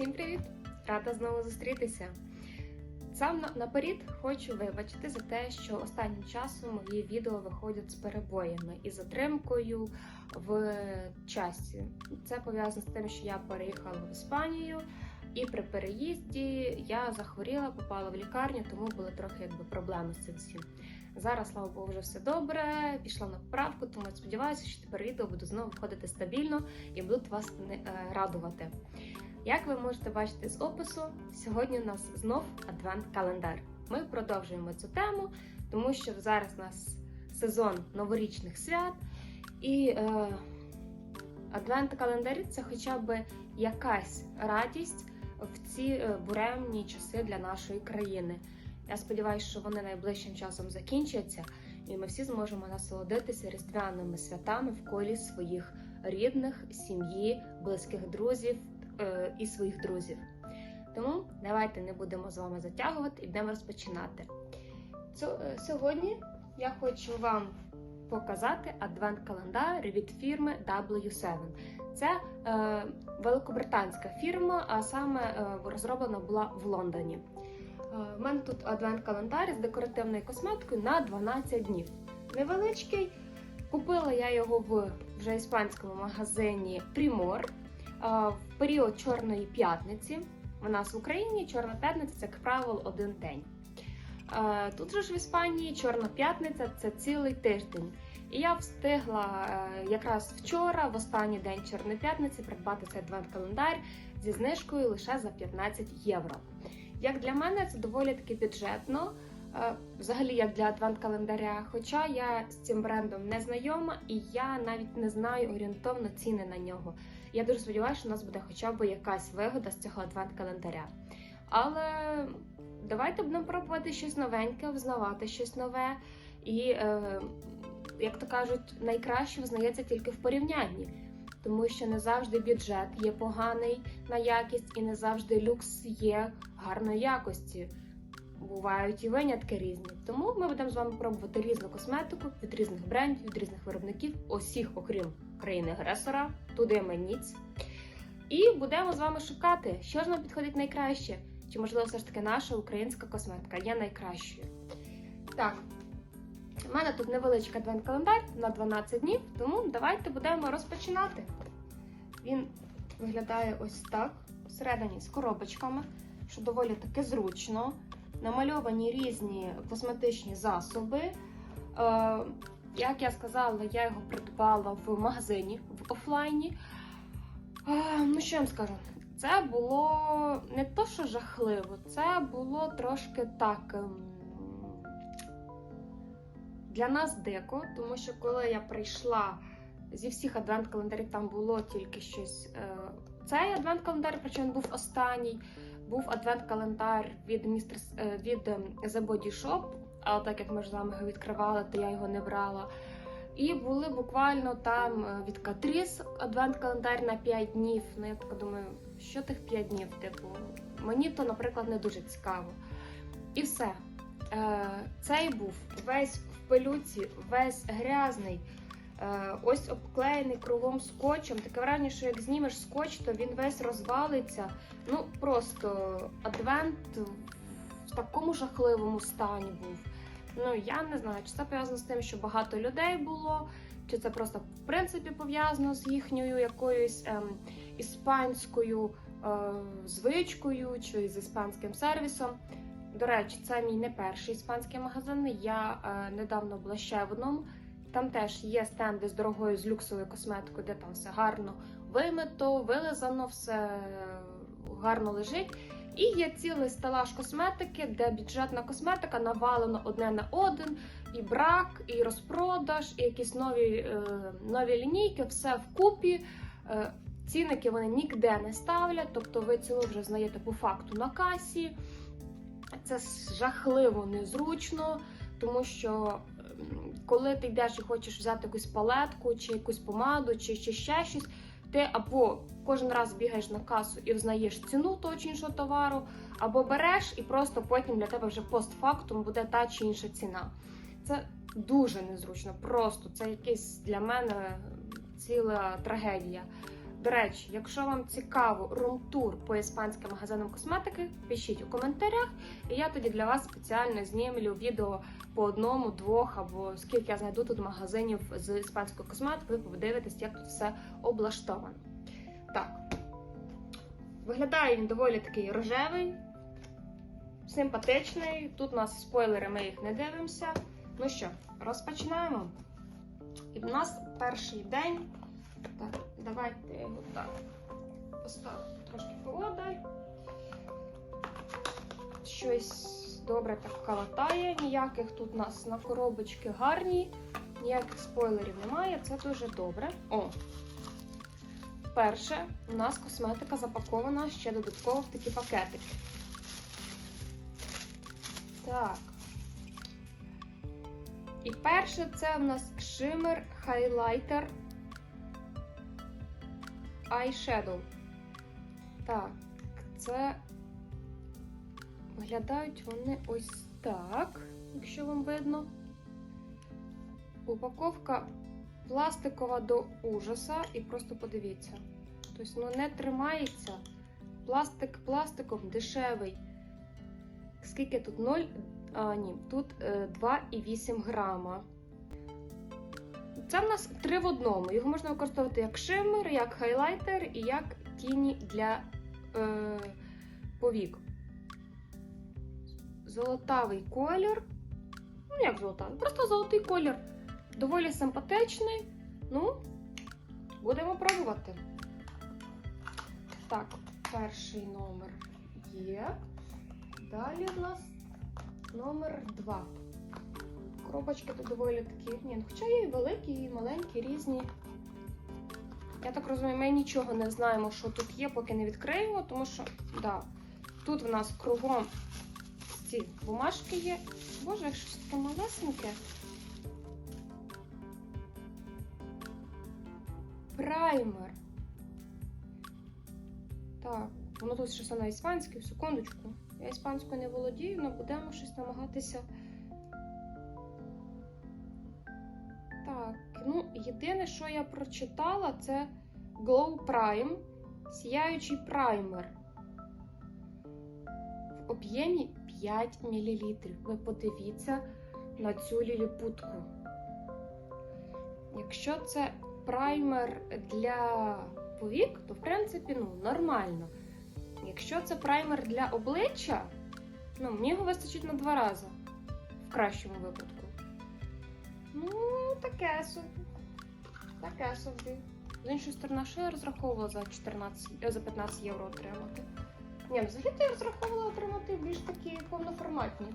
Всім привіт! Рада знову зустрітися. Сам на- наперед хочу вибачити за те, що останнім часом мої відео виходять з перебоями і затримкою в часі. Це пов'язано з тим, що я переїхала в Іспанію, і при переїзді я захворіла, попала в лікарню, тому були трохи якби проблеми з цим всім. Зараз, слава Богу, вже все добре. Пішла на поправку, тому сподіваюся, що тепер відео буду знову виходити стабільно і будуть вас е, радувати. Як ви можете бачити з опису, сьогодні у нас знов адвент-календар. Ми продовжуємо цю тему, тому що зараз у нас сезон новорічних свят, і е, адвент-календарі це хоча б якась радість в ці е, буремні часи для нашої країни. Я сподіваюся, що вони найближчим часом закінчаться, і ми всі зможемо насолодитися різдвяними святами в колі своїх рідних, сім'ї, близьких друзів і своїх друзів. Тому давайте не будемо з вами затягувати і будемо розпочинати. Е, Сьогодні я хочу вам показати адвент-календар від фірми W7. Це е, великобританська фірма, а саме е, розроблена була в Лондоні. Е, в мене тут адвент-календар з декоративною косметикою на 12 днів. Невеличкий. Купила я його в вже іспанському магазині Primor е, в період Чорної п'ятниці. У нас в Україні Чорна п'ятниця це, як правило, один день. Тут же ж в Іспанії Чорна п'ятниця це цілий тиждень. І я встигла е, якраз вчора, в останній день Чорної п'ятниці, придбати цей адвент-календар зі знижкою лише за 15 євро. Як для мене, це доволі таки бюджетно, е, взагалі як для адвент-календаря. Хоча я з цим брендом не знайома і я навіть не знаю орієнтовно ціни на нього. Я дуже сподіваюся, що у нас буде хоча б якась вигода з цього адвент-календаря. Але давайте будемо пробувати щось новеньке, взнавати щось нове. І, е, як то кажуть, найкраще взнається тільки в порівнянні, тому що не завжди бюджет є поганий на якість, і не завжди люкс є гарної якості. Бувають і винятки різні. Тому ми будемо з вами пробувати різну косметику від різних брендів, від різних виробників, усіх, окрім країни-агресора, туди ми ніць. І будемо з вами шукати, що ж нам підходить найкраще. Чи можливо все ж таки наша українська косметика є найкращою. Так, у мене тут невеличкий адвент-календар на 12 днів, тому давайте будемо розпочинати. Він виглядає ось так, всередині з коробочками, що доволі таки зручно. Намальовані різні косметичні засоби. Як я сказала, я його придбала в магазині в офлайні. Е, ну, що я вам скажу? Це було не то, що жахливо, це було трошки так. ем, Для нас дико, тому що коли я прийшла зі всіх адвент-календарів, там було тільки щось. Е, цей адвент-календар, причому був останній. Був адвент-календар від містер е, від ем, The Body Shop, але так як ми ж з вами його відкривали, то я його не брала. І були буквально там е, від Катріс адвент-календар на 5 днів. Ну я така думаю, що тих 5 днів? Типу, мені то, наприклад, не дуже цікаво. І все. Е, Цей був весь в пилюці, весь грязний. Е, Ось обклеєний кругом скотчем. Таке враження, що як знімеш скотч, то він весь розвалиться. Ну просто адвент в такому жахливому стані був. Ну я не знаю, чи це пов'язано з тим, що багато людей було, чи це просто в принципі пов'язано з їхньою якоюсь ем, іспанською е, звичкою чи з іспанським сервісом. До речі, це мій не перший іспанський магазин. Я е, недавно була ще в одному. Там теж є стенди з дорогою з люксовою косметикою, де там все гарно вимито, вилизано, все гарно лежить. І є цілий стелаж косметики, де бюджетна косметика навалена одне на один, і брак, і розпродаж, і якісь нові, е, нові лінійки, все вкупі. Е, цінники вони ніде не ставлять, тобто ви ціну вже знаєте по факту на касі. Це жахливо незручно, тому що коли ти йдеш і хочеш взяти якусь палетку, чи якусь помаду, чи, чи ще щось, ти або кожен раз бігаєш на касу і взнаєш ціну того чи іншого товару, або береш і просто потім для тебе вже постфактум буде та чи інша ціна. Це дуже незручно, просто це якийсь для мене ціла трагедія. До речі, якщо вам цікаво рум-тур по іспанським магазинам косметики, пишіть у коментарях, і я тоді для вас спеціально знімлю відео по одному, двох або скільки я знайду тут магазинів з іспанською косметикою, ви подивитесь, як тут все облаштовано. Так, виглядає він доволі такий рожевий, симпатичний. Тут у нас спойлери, ми їх не дивимося. Ну що, розпочинаємо. І в нас перший день. Так, давайте його так поставимо трошки поодаль. Щось добре так калатає. Ніяких тут у нас на коробочки гарні, ніяких спойлерів немає. Це дуже добре. О! Перше, у нас косметика запакована ще додатково в такі пакетики. Так. І перше це в нас шимер хайлайтер eyeshadow. Так, це виглядають вони ось так, якщо вам видно. Упаковка пластикова до ужаса, і просто подивіться. Тобто, ну не тримається. Пластик пластиком дешевий. Скільки тут 0? А, ні, тут е, 2,8 грама. Це в нас три в одному. Його можна використовувати як шиммер, як хайлайтер і як тіні для е, повік. Золотавий колір. Ну, як золотавий? Просто золотий колір. Доволі симпатичний. Ну, будемо пробувати. Так, перший номер є. Далі в нас номер 2. Коробочки тут доволі такі. Ні, ну, хоча є і великі, і маленькі, різні. Я так розумію, ми нічого не знаємо, що тут є, поки не відкриємо, тому що, да, тут в нас кругом ці бумажки є. Боже, як щось таке малесеньке. Праймер. Так, воно тут щось на іспанській, секундочку. Я іспанською не володію, але будемо щось намагатися. Так, ну, єдине, що я прочитала, це Glow Prime, сіяючий праймер. В об'ємі 5 мл. Ви подивіться на цю ліліпутку. Якщо це праймер для повік, то в принципі ну, нормально. Якщо це праймер для обличчя, ну, мені його вистачить на два рази. В кращому випадку. Ну, таке собі. Таке собі. З іншої сторони, що я розраховувала за 14, е, за 15 євро отримати? Ні, ну, взагалі я розраховувала отримати більш такі повноформатні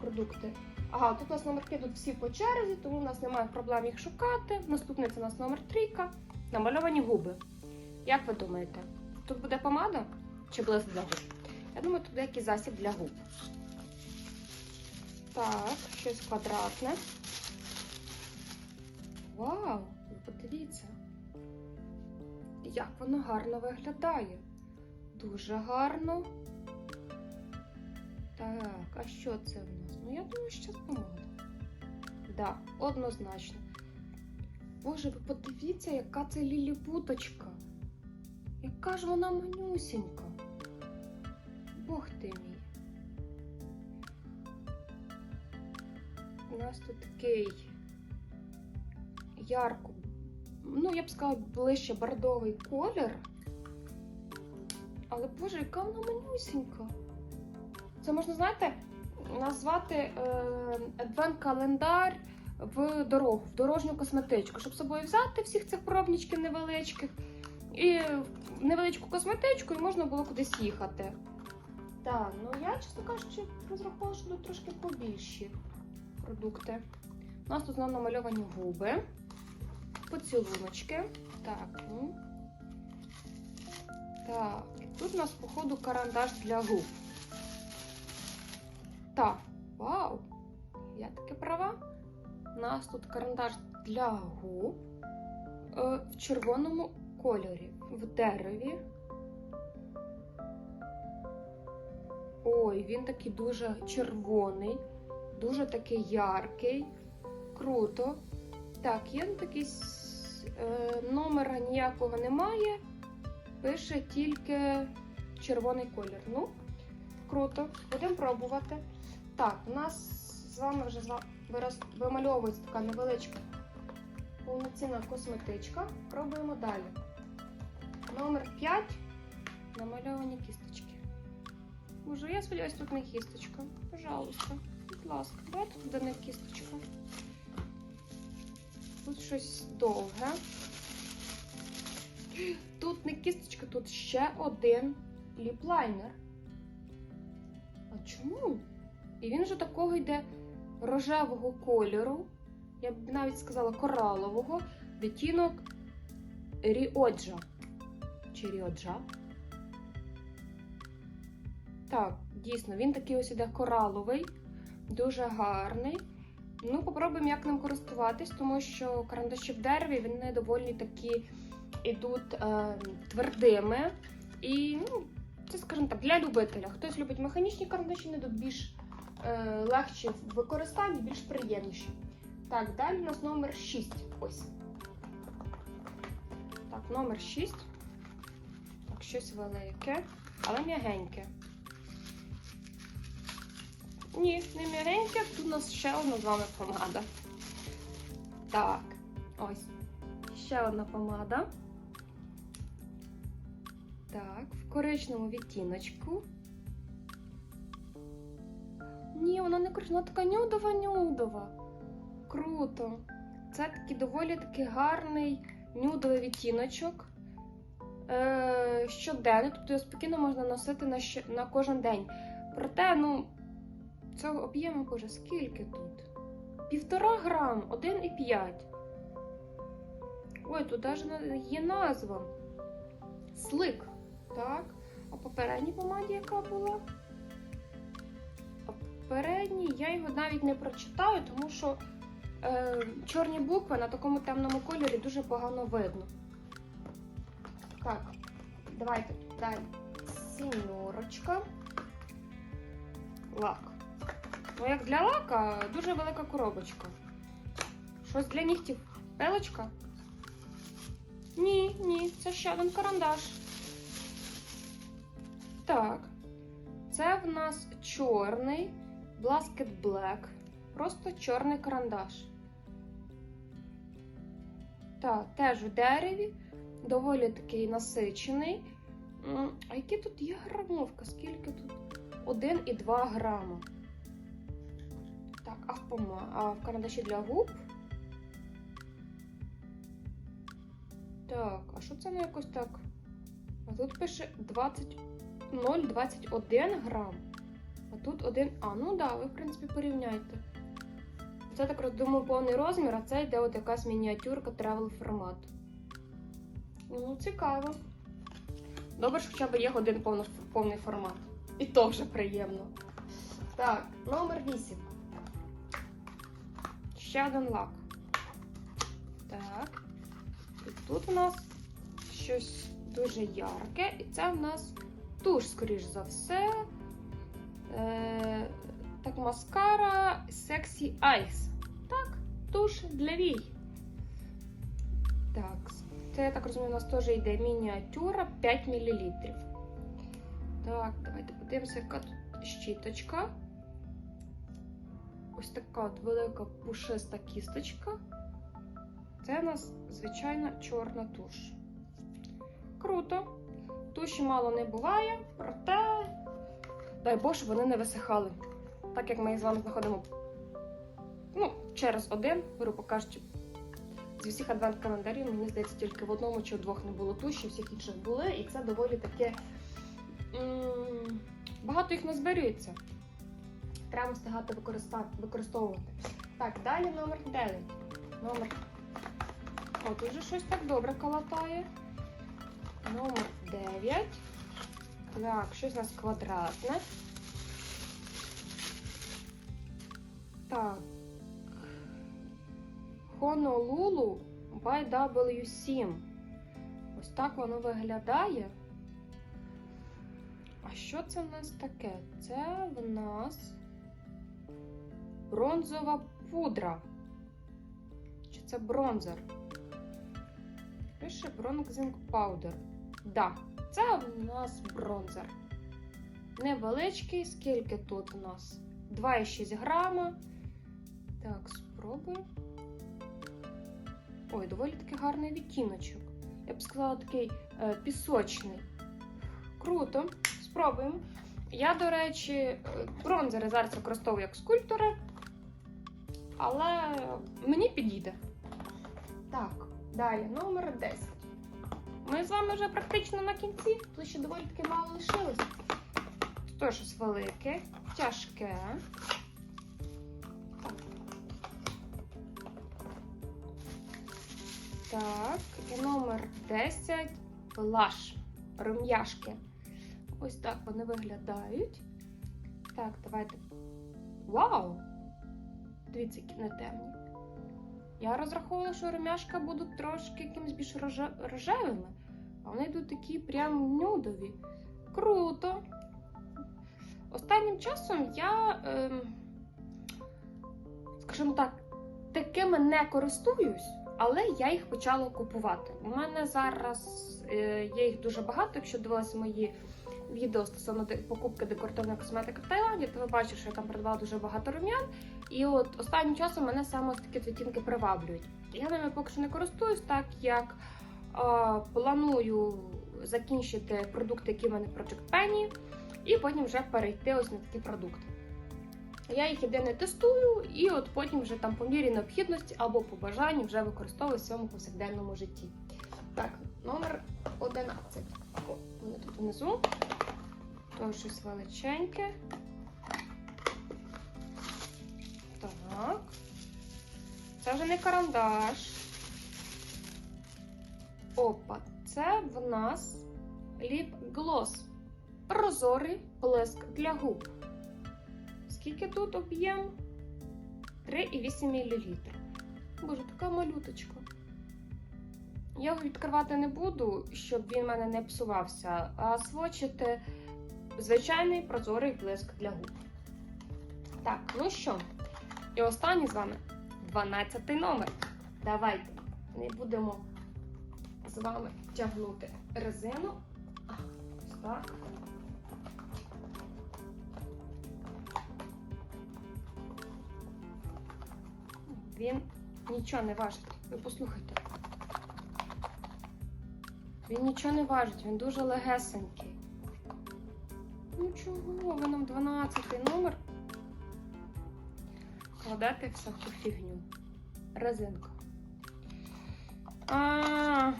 продукти. Ага, тут у нас номерки тут всі по черзі, тому у нас немає проблем їх шукати. Наступний це у нас номер трійка. Намальовані губи. Як ви думаєте, тут буде помада чи блиск для губ? Я думаю, тут буде якийсь засіб для губ. Так, щось квадратне. Вау! Подивіться, як воно гарно виглядає. Дуже гарно. Так, а що це в нас? Ну, я думаю, що це помада. Да, однозначно. Боже, ви подивіться, яка це ліліпуточка. Яка ж вона манюсінька. Бог ти мій. У нас тут такий ярко, ну, я б сказала, ближче бордовий колір. Але боже, яка вона манюсінька. Це можна, знаєте, назвати е, адвент-календар в дорогу, в дорожню косметичку, щоб з собою взяти всіх цих пробничків невеличких і невеличку косметичку, і можна було кудись їхати. Так, ну я, чесно кажучи, розраховувала, що тут трошки побільші продукти. У нас тут знову намальовані губи, поцілуночки. Так, ну. Так, тут у нас, походу, карандаш для губ. Так, вау! Я таки права. У нас тут карандаш для губ е, в червоному кольорі, в дереві. Ой, він такий дуже червоний, дуже такий яркий. Круто. Так, є такий е, номера ніякого немає. Пише тільки червоний колір. Ну, круто, будемо пробувати. Так, у нас з вами вже вимальовується така невеличка повноцінна косметичка. Пробуємо далі. Номер 5. Намальовані кісточки. Може, я сподіваюся, тут не кісточка. Пожалуйста, будь ласка, давайте туди не кісточку. Тут щось довге. Тут не кісточка, тут ще один ліплайнер. А чому? І він же такого йде рожевого кольору. Я б навіть сказала коралового. Відтінок Ріоджа. Чи Ріоджа? Так, дійсно, він такий ось іде кораловий, дуже гарний. Ну, попробуємо, як ним користуватись, тому що карандаші в дереві вони доволі такі ідуть е, твердими. І, ну, це, скажімо так, для любителя. Хтось любить механічні карандаші, тут більш легші в використанні, більш приємніші. Так, далі у нас номер 6. Ось. Так, номер 6. Так, щось велике, але м'ягеньке. Ні, не м'ягеньке, тут у нас ще одна з вами помада. Так, ось. Ще одна помада. Так, в коричневому відтіночку. Ні, вона не коричнева, вона така нюдова-нюдова. Круто. Це такий доволі такий гарний нюдовий відтіночок. Е, щоденно, тобто його спокійно можна носити на, щ... на кожен день. Проте, ну, цього об'єму, боже, скільки тут? Півтора грам, 1,5. Ой, тут навіть є назва. Слик. Так. А попередній помаді яка була? А попередній я його навіть не прочитаю, тому що е, чорні букви на такому темному кольорі дуже погано видно. Так, давайте далі. Сіньорочка. Лак. Ну, як для лака, дуже велика коробочка. Щось для нігтів. Пелочка? Ні, ні, це ще один карандаш. Так. Це в нас чорний Blasket Black. Просто чорний карандаш. Так, теж в дереві. Доволі такий насичений. А які тут є грамовка? Скільки тут? 1 і 2 грама. Так, а в, пома... а в карандаші для губ? Так, а що це не якось так? А тут пише 20... 0,21 грам. А тут один. А, ну да, ви, в принципі, порівняйте. Це так роздумав повний розмір, а це йде от якась мініатюрка тревел формату. Ну, цікаво. Добре, що хоча б є один повний формат. І то вже приємно. Так, номер 8. Ще один лак. Так. І тут у нас щось дуже ярке. І це в нас туш, скоріш за все. Е, так, маскара Sexy Eyes. Так, туш для вій. Так, це, я так розумію, у нас теж йде мініатюра 5 мл. Так, давайте подивимося, яка тут щіточка. Ось така от велика пушиста кісточка. Це у нас звичайна чорна туш. Круто. Туші мало не буває, проте, дай Боже, вони не висихали. Так як ми з вами знаходимо ну, через один, грубо кажучи, з усіх адвент-календарів, мені здається, тільки в одному чи в двох не було туші, всіх інших були, і це доволі таке. Багато їх не зберіться. Треба встигати використовувати. Так, далі номер 9. Номер. О, тут щось так добре калатає. Номер 9. Так, щось у нас квадратне. Так. Honolulu by W7. Ось так воно виглядає. А що це в нас таке? Це в нас бронзова пудра. Чи це бронзер? Пише Bronzing Powder. Да, це у нас бронзер. Невеличкий, скільки тут у нас? 2,6 грама. Так, спробую. Ой, доволі таки гарний відтіночок. Я б сказала, такий е, пісочний. Круто, спробуємо. Я, до речі, е, бронзери зараз використовую як скульптори, але мені підійде. Так, далі, номер 10. Ми з вами вже практично на кінці, тут ще доволі таки мало лишилось. Що щось велике, тяжке. Так, і номер 10 блаш. Рум'яшки. Ось так вони виглядають. Так, давайте. Вау! Дивіться, які не темні. Я розраховувала, що рум'яшка будуть трошки якимось більш рожевими, а вони йдуть такі прям нюдові. Круто! Останнім часом я, ем, скажімо так, такими не користуюсь, але я їх почала купувати. У мене зараз е, є їх дуже багато. Якщо дивилися мої відео стосовно покупки декоративної косметики в Таїланді, то ви бачите, що я там придбала дуже багато рум'ян. І от останнім часом мене саме ось такі відтінки приваблюють. Я ними поки що не користуюсь, так як е, планую закінчити продукти, які в мене в Project Penny, і потім вже перейти ось на такі продукти. Я їх єдине тестую, і от потім вже там по мірі необхідності або по бажанню вже використовую в своєму повсякденному житті. Так, номер 11. Вони тут внизу. То щось величеньке. Так. Це вже не карандаш. Опа, це в нас ліп глос. Прозорий блиск для губ. Скільки тут об'єм? 3,8 мл. Боже, така малюточка. Я його відкривати не буду, щоб він в мене не псувався, а свочити звичайний прозорий блиск для губ. Так, ну що, і останній з вами 12 номер. Давайте не будемо з вами тягнути резину. Так. Він нічого не важить. Ви послухайте. Він нічого не важить, він дуже легесенький. Ну чого, ви нам 12 номер? Кладете всяку фігню. Резинка. А,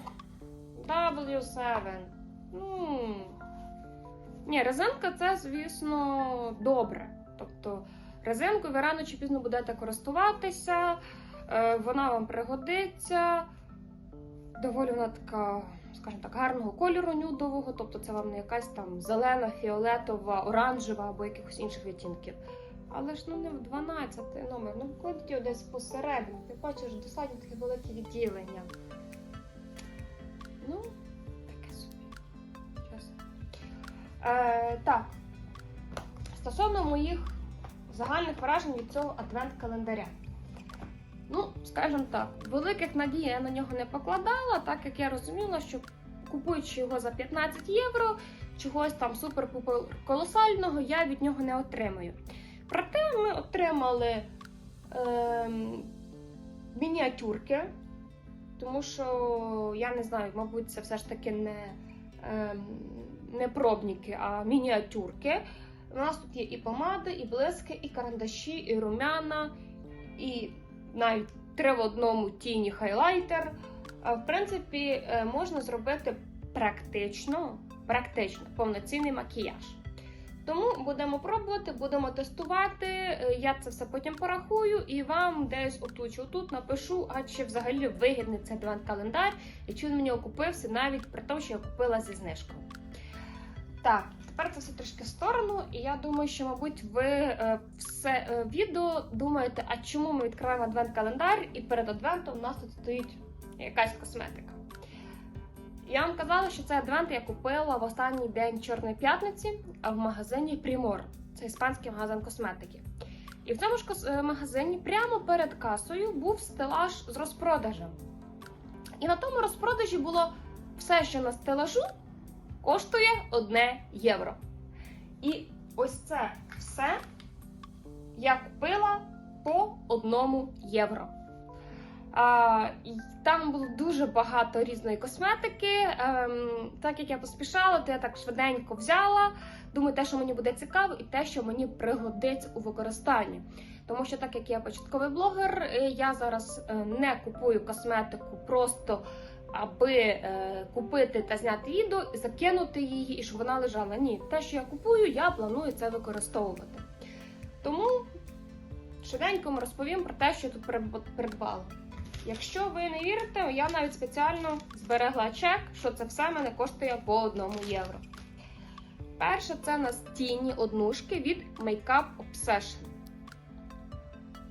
W7. Ну. Ні, резинка це, звісно, добре. Тобто, резинкою ви рано чи пізно будете користуватися, е, вона вам пригодиться. Доволі вона така, скажімо так, гарного кольору нюдового, тобто це вам не якась там зелена, фіолетова, оранжева або якихось інших відтінків. Але ж ну не в 12 номер, ну кладіть його десь посередині. Ти бачиш, достатньо таке велике відділення. Ну, таке собі. Е, так. Стосовно моїх загальних вражень від цього адвент-календаря. Ну, скажімо так, великих надій я на нього не покладала, так як я розуміла, що купуючи його за 15 євро, чогось там супер-пупер колосального, я від нього не отримаю. Проте ми отримали ем, мініатюрки, тому що я не знаю, мабуть, це все ж таки не, ем, не пробники, а мініатюрки. У нас тут є і помади, і блиски, і карандаші, і румяна, і навіть три в одному тіні хайлайтер. В принципі, е, можна зробити практично, практично повноцінний макіяж. Тому будемо пробувати, будемо тестувати. Е, Я це все потім порахую і вам десь отут чи отут напишу, а чи взагалі вигідний цей адвент-календар, і чи він мені окупився навіть при тому, що я купила зі знижкою. Так, тепер це все трішки в сторону, і я думаю, що, мабуть, ви е, все е, відео думаєте, а чому ми відкриваємо адвент-календар, і перед адвентом у нас тут стоїть якась косметика. Я вам казала, що цей адвент я купила в останній день Чорної п'ятниці в магазині Primor. Це іспанський магазин косметики. І в цьому ж е, магазині прямо перед касою був стелаж з розпродажем. І на тому розпродажі було все, що на стелажу, коштує 1 євро. І ось це все я купила по 1 євро. А, там було дуже багато різної косметики. Ем, так як я поспішала, то я так швиденько взяла. Думаю, те, що мені буде цікаво, і те, що мені пригодиться у використанні. Тому що, так як я початковий блогер, е, я зараз е, не купую косметику просто аби е, купити та зняти відео закинути її, і щоб вона лежала. Ні, те, що я купую, я планую це використовувати. Тому швиденько вам розповім про те, що я тут придбала. Якщо ви не вірите, я навіть спеціально зберегла чек, що це все мене коштує по 1 євро. Перше, це у нас тіні однушки від Makeup Obsession.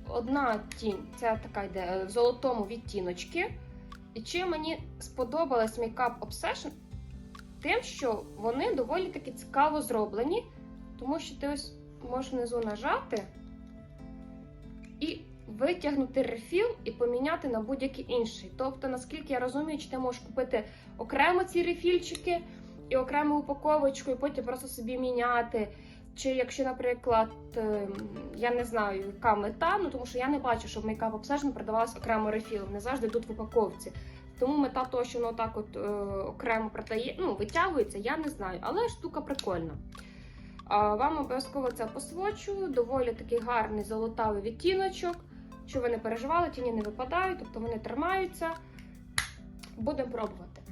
Одна тінь це така йде е, в золотому відтіночки. І чим мені сподобалась Makeup Obsession, тим, що вони доволі таки цікаво зроблені, тому що ти ось можеш внизу нажати і витягнути рефіл і поміняти на будь-який інший. Тобто, наскільки я розумію, чи ти можеш купити окремо ці рефільчики і окрему упаковочку, і потім просто собі міняти. Чи якщо, наприклад, ем, я не знаю, яка мета, ну тому що я не бачу, щоб Makeup Obsession продавалась окремо рефілом, не завжди йдуть в упаковці. Тому мета того, що воно так от е, окремо продає, ну, витягується, я не знаю, але штука прикольна. А, вам обов'язково це посвочу, доволі такий гарний золотавий відтіночок. Що ви не переживали, тіні не випадають, тобто вони тримаються. Будемо пробувати.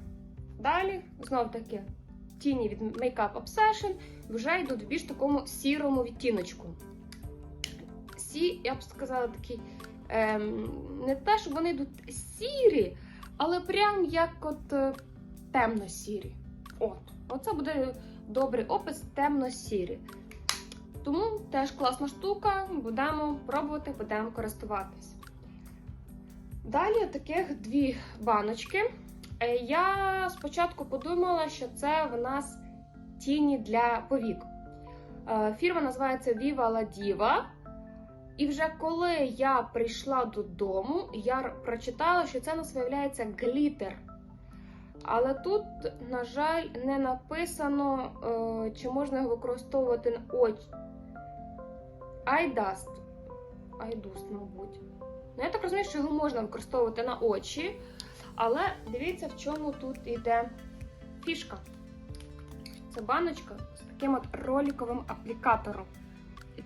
Далі, знов таки, тіні від Makeup Obsession вже йдуть в більш такому сірому відтіночку. Сі, я б сказала, такі ем, не те, що вони йдуть сірі, але прям як от е, темно-сірі. От, оце буде добрий опис темно-сірі. Тому теж класна штука, будемо пробувати, будемо користуватись. Далі таких дві баночки. Е, Я спочатку подумала, що це в нас тіні для повік. Е, Фірма називається Viva La Diva. І вже коли я прийшла додому, я прочитала, що це у нас виявляється глітер. Але тут, на жаль, не написано, е, чи можна його використовувати на очі. iDust. iDust, мабуть. Ну, я так розумію, що його можна використовувати на очі. Але дивіться, в чому тут йде фішка. Це баночка з таким от роликовим аплікатором.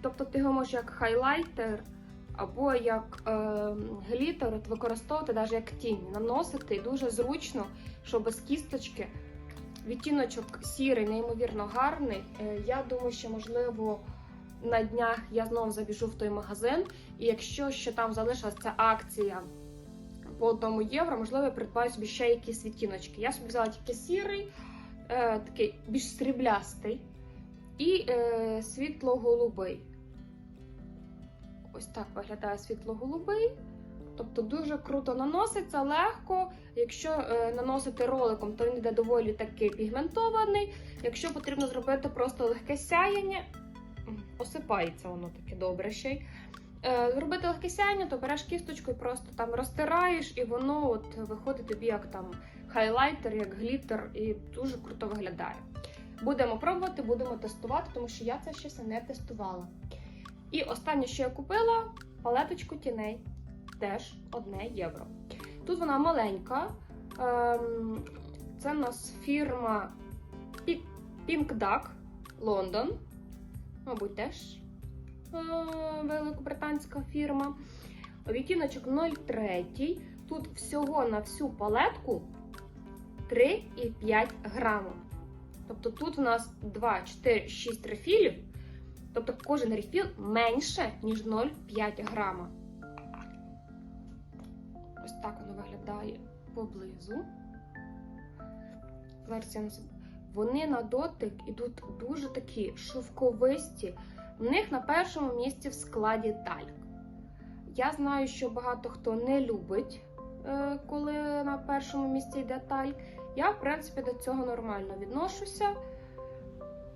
Тобто ти його можеш як хайлайтер або як е, глітер от використовувати навіть як тінь, наносити і дуже зручно, що без кісточки. Відтіночок сірий, неймовірно гарний. Е, я думаю, що можливо на днях я знову забіжу в той магазин, і якщо ще там залишилась ця акція по одному євро, можливо, я придбаю собі ще якісь відтіночки. Я собі взяла тільки сірий, е, такий більш сріблястий і е, світло-голубий. Ось так виглядає світло-голубий. Тобто дуже круто наноситься, легко. Якщо е, наносити роликом, то він йде доволі таки пігментований. Якщо потрібно зробити просто легке сяяння, осипається воно таке добре ще й. Е, зробити легке сяяння, то береш кісточку і просто там розтираєш, і воно от виходить тобі як там хайлайтер, як глітер, і дуже круто виглядає. Будемо пробувати, будемо тестувати, тому що я це ще не тестувала. І останнє, що я купила, палеточку тіней. Теж 1 євро. Тут вона маленька. Ем, Це в нас фірма Pink- Duck Лондон. Мабуть, теж великобританська фірма. Відтіночок 0,3. Тут всього на всю палетку 3,5 грама. Тобто тут у нас 2, 4, 6 рефілів. Тобто кожен рефіл менше, ніж 0,5 грама. Ось так воно виглядає поблизу. Вони на дотик ідуть дуже такі шовковисті. В них на першому місці в складі тальк. Я знаю, що багато хто не любить, е, коли на першому місці йде тальк. Я, в принципі, до цього нормально відношуся.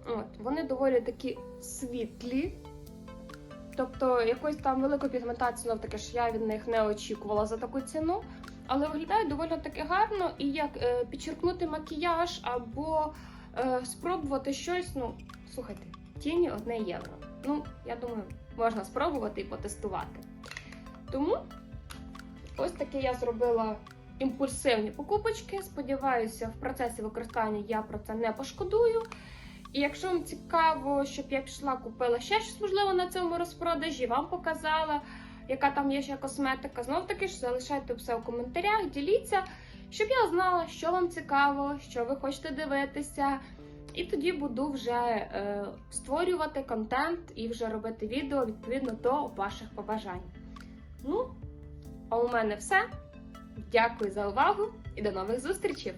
От, вони доволі такі світлі. Тобто якоїсь там великої пігментації, знов таки ж я від них не очікувала за таку ціну. але виглядає доволі таки гарно. І як е, підчеркнути макіяж або е, спробувати щось. Ну, слухайте, тіні одне євро. Ну, я думаю, можна спробувати і потестувати. Тому ось таке я зробила імпульсивні покупочки. Сподіваюся, в процесі використання я про це не пошкодую. І якщо вам цікаво, щоб я пішла, купила ще щось можливо на цьому розпродажі, вам показала, яка там є ще косметика. Знов таки ж залишайте все у коментарях, діліться, щоб я знала, що вам цікаво, що ви хочете дивитися. І тоді буду вже е, створювати контент і вже робити відео відповідно до ваших побажань. Ну, а у мене все. Дякую за увагу і до нових зустрічей!